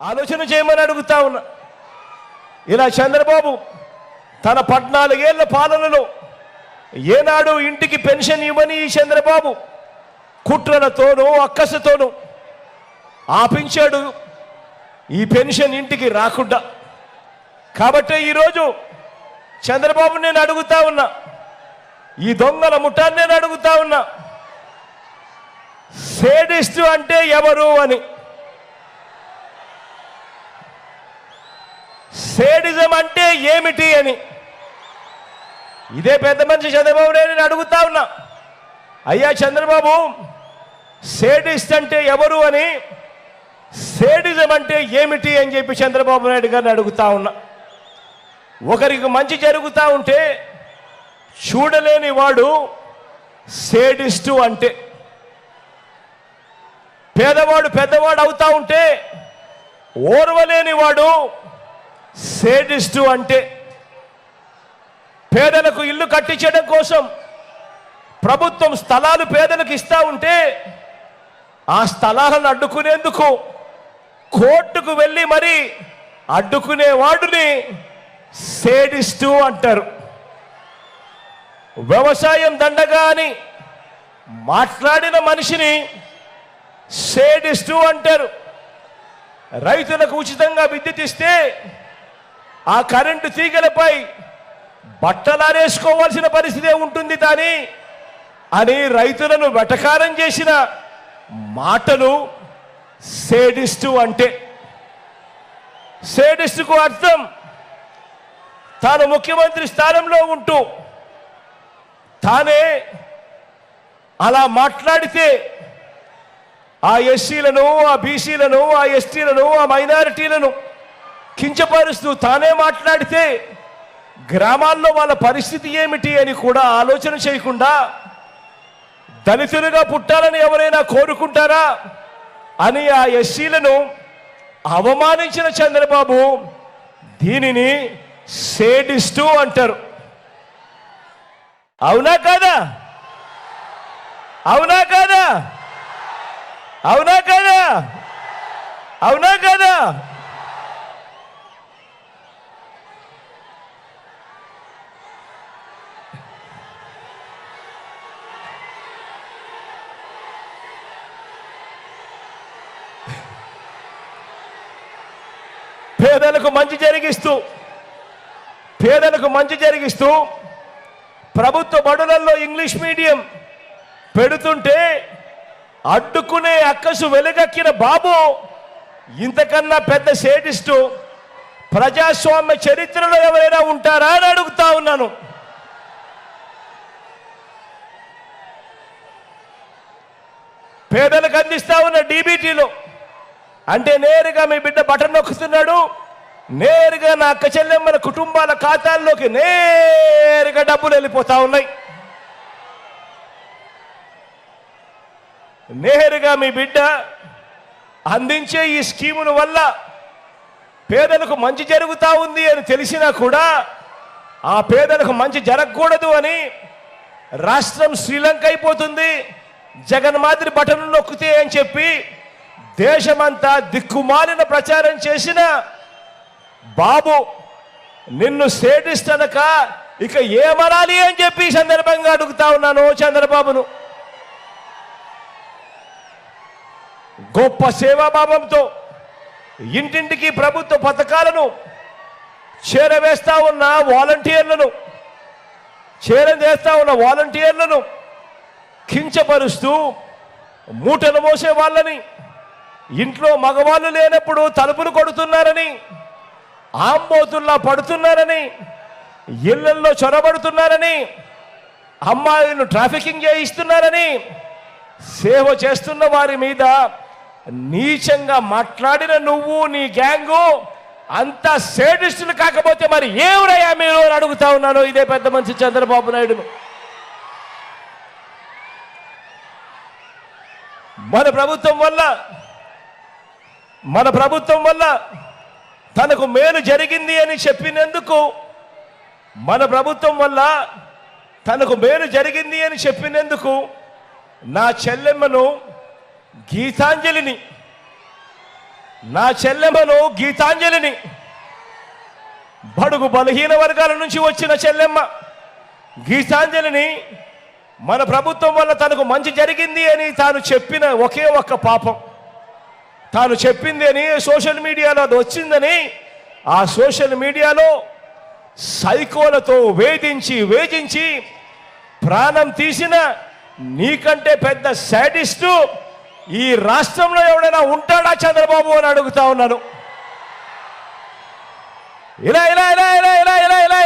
ఆలోచన చేయమని అడుగుతా ఉన్నా. ఇలా చంద్రబాబు తన పద్నాలుగేళ్ళ పాలనలో ఏనాడు ఇంటికి పెన్షన్ ఇవ్వని ఈ చంద్రబాబు కుట్రలతోనూ అక్కసతోనూ ఆపించాడు ఈ పెన్షన్ ఇంటికి రాకుండా. కాబట్టి ఈరోజు చంద్రబాబు నేను అడుగుతా ఉన్నా. ఈ దొంగల ముఠాన్ని నేను అడుగుతా ఉన్నా. సేడిస్టు అంటే ఎవరు అని. సేడిజం అంటే ఏమిటి అని. ఇదే పెద్ద మనిషి చంద్రబాబు నేను అడుగుతా ఉన్నా. అయ్యా చంద్రబాబు సేడిస్ట్ అంటే ఎవరు అని సేడిజం అంటే ఏమిటి అని చెప్పి చంద్రబాబు నాయుడు గారిని అడుగుతా ఉన్నా. ఒకరికి మంచి జరుగుతూ ఉంటే చూడలేని వాడు సేడిస్టు అంటే. పేదవాడు పెద్దవాడు అవుతా ఉంటే ఓర్వలేని వాడు సేడిస్టు అంటే పేదలకు ఇల్లు కట్టించడం కోసం ప్రభుత్వం స్థలాలు పేదలకు ఇస్తా ఉంటే ఆ స్థలాలను అడ్డుకునేందుకు కోర్టుకు వెళ్ళి మరి అడ్డుకునేవాడుని సేడిస్టు అంటారు. వ్యవసాయం దండగా అని మాట్లాడిన మనిషిని సేడిస్టు అంటారు. రైతులకు ఉచితంగా విద్యుత్ ఇస్తే ఆ కరెంటు తీగలపై బట్టలారేసుకోవాల్సిన పరిస్థితే ఉంటుంది కానీ అని రైతులను వెటకారం చేసిన మాటలు సేడిస్టు అంటే. సేడిస్టుకు అర్థం తాను ముఖ్యమంత్రి స్థానంలో ఉంటూ తానే అలా మాట్లాడితే ఆ ఎస్సీలను ఆ బీసీలను ఆ ఎస్టీలను ఆ మైనారిటీలను కించపరుస్తూ తానే మాట్లాడితే గ్రామాల్లో వాళ్ళ పరిస్థితి ఏమిటి అని కూడా ఆలోచన చేయకుండా దళితులుగా పుట్టాలని ఎవరైనా కోరుకుంటారా అని ఆ ఎస్సీలను అవమానించిన చంద్రబాబు దీనిని సేడిస్తూ అంటారు. అవునా కాదా? అవునా కాదా? అవునా కాదా? అవునా కాదా? పేదలకు మంచి జరిగిస్తూ పేదలకు మంచి జరిగిస్తూ ప్రభుత్వ బడులలో ఇంగ్లీష్ మీడియం పెడుతుంటే అడ్డుకునే అక్కసు వెలుగక్కిన బాబు ఇంతకన్నా పెద్ద సేటిస్టు. ప్రజాస్వామ్య చరిత్రలో ఎవరైనా ఉంటారా అని అడుగుతా ఉన్నాను. పేదలకు అందిస్తా ఉన్న డీబీటీలో అంటే నేరుగా మీ బిడ్డ బటన్ నొక్కుతున్నాడు. నేరుగా నా అక్క చెల్లెమ్మల కుటుంబాల ఖాతాల్లోకి నేరుగా డబ్బులు వెళ్ళిపోతా ఉన్నాయి. నేరుగా మీ బిడ్డ అందించే ఈ స్కీముల వల్ల పేదలకు మంచి జరుగుతూ ఉంది అని తెలిసినా కూడా ఆ పేదలకు మంచి జరగకూడదు అని రాష్ట్రం శ్రీలంక అయిపోతుంది. జగన్ మాదిరి బటన్ నొక్కితే అని చెప్పి దేశమంతా దిక్కుమాలిన ప్రచారం చేసిన బాబు నిన్ను సేటిస్తనక ఇక ఏమనాలి అని చెప్పి సందర్భంగా అడుగుతా ఉన్నాను చంద్రబాబును. గొప్ప సేవాభావంతో ఇంటింటికి ప్రభుత్వ పథకాలను చేరవేస్తా ఉన్న వాలంటీర్లను చేరవేస్తా ఉన్న వాలంటీర్లను కించపరుస్తూ మూటలు మోసే వాళ్ళని ఇంట్లో మగవాళ్ళు లేనప్పుడు తలుపులు కొడుతున్నారని ఆంబోతుల్లా పడుతున్నారని ఇళ్ళల్లో చొరబడుతున్నారని అమ్మాయిలను ట్రాఫికింగ్ చేయిస్తున్నారని సేవ చేస్తున్న వారి మీద నీచంగా మాట్లాడిన నువ్వు నీ గ్యాంగు అంత సేడిస్టులు కాకపోతే మరి ఏమిరయ్యా మీరు అని అడుగుతా ఉన్నాను? ఇదే పెద్ద మనిషి చంద్రబాబు నాయుడు మన ప్రభుత్వం వల్ల మన ప్రభుత్వం వల్ల తనకు మేలు జరిగింది అని చెప్పినందుకు మన ప్రభుత్వం వల్ల తనకు మేలు జరిగింది అని చెప్పినందుకు నా చెల్లెమ్మను గీతాంజలిని నా చెల్లెమ్మను గీతాంజలిని బడుగు బలహీన వర్గాల నుంచి వచ్చిన చెల్లెమ్మ గీతాంజలిని మన ప్రభుత్వం వల్ల తనకు మంచి జరిగింది అని తాను చెప్పిన ఒకే ఒక్క పాపం. తాను చెప్పిందని సోషల్ మీడియాలో అది వచ్చిందని ఆ సోషల్ మీడియాలో సైకోలతో వేధించి వేధించి ప్రాణం తీసిన నీకంటే పెద్ద శాడిస్టు ఈ రాష్ట్రంలో ఎవడైనా ఉంటాడా చంద్రబాబు అని అడుగుతా ఉన్నాను. ఇలా ఇలా ఇలా ఇలా ఇలా ఇలా ఇలా